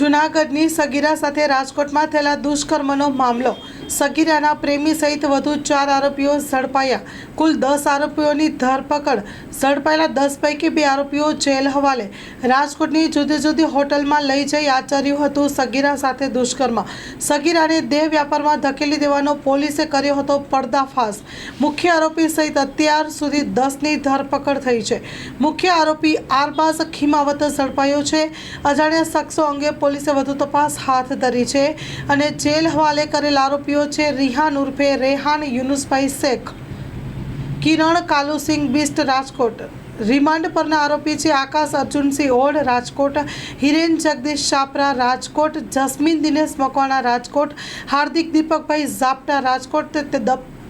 જૂનાગઢની સગીરા સાથે રાજકોટમાં થયેલા દુષ્કર્મનો મામલો. સગીરાના પ્રેમી સહિત વધુ ચાર આરોપીઓ ઝડપાયા. કુલ દસ આરોપીઓની ધરપકડ, ઝડપાયેલા દસ પૈકી બે આરોપીઓ જેલ હવાલે. રાજકોટની જુદી જુદી હોટલમાં લઈ જઈ આચર્યું હતું સગીરા સાથે દુષ્કર્મ. સગીરાને દેહ વ્યાપારમાં ધકેલી દેવાનો પોલીસે કર્યો હતો પર્દાફાશ. મુખ્ય આરોપી સહિત અત્યાર સુધી દસની ધરપકડ થઈ છે. મુખ્ય આરોપી આરબાઝ ખીમાવત ઝડપાયો છે. અજાણ્યા શખ્સો અંગે પોલીસે વધુ તપાસ હાથ ધરી છે અને જેલ હવાલે કરેલ આરોપીઓ છે રિહાન ઉર્ફે રેહાન યુનુસભાઈ શેખ. કિરણ કાલુસિંહ બિસ્ટ રાજકોટ. રિમાન્ડ પરના આરોપી છે આકાશ અર્જુનસિંહ ઓઢ રાજકોટ, હિરેન જગદીશ છાપરા રાજકોટ, જસ્મીન દિનેશ મકવાણા રાજકોટ, હાર્દિક દીપકભાઈ ઝાપટા રાજકોટ.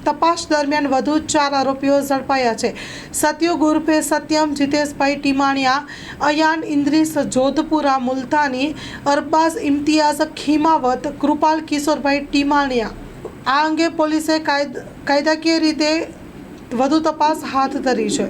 તપાસ દરમિયાન વધુ ચાર આરોપીઓ ઝડપાયા છે. સત્યુગ ઉર્ફે સત્યમ, જીતેશભાઈ ટીમાણિયા, અયાન ઇન્દ્રિસ, જોધપુરા મુલતાની, અરબાઝ ઇમ્તિયાઝ ખીમાવત, કૃપાલ કિશોરભાઈ ટીમાણિયા. આ અંગે પોલીસે કાયદ કાયદાકીય રીતે વધુ તપાસ હાથ ધરી છે.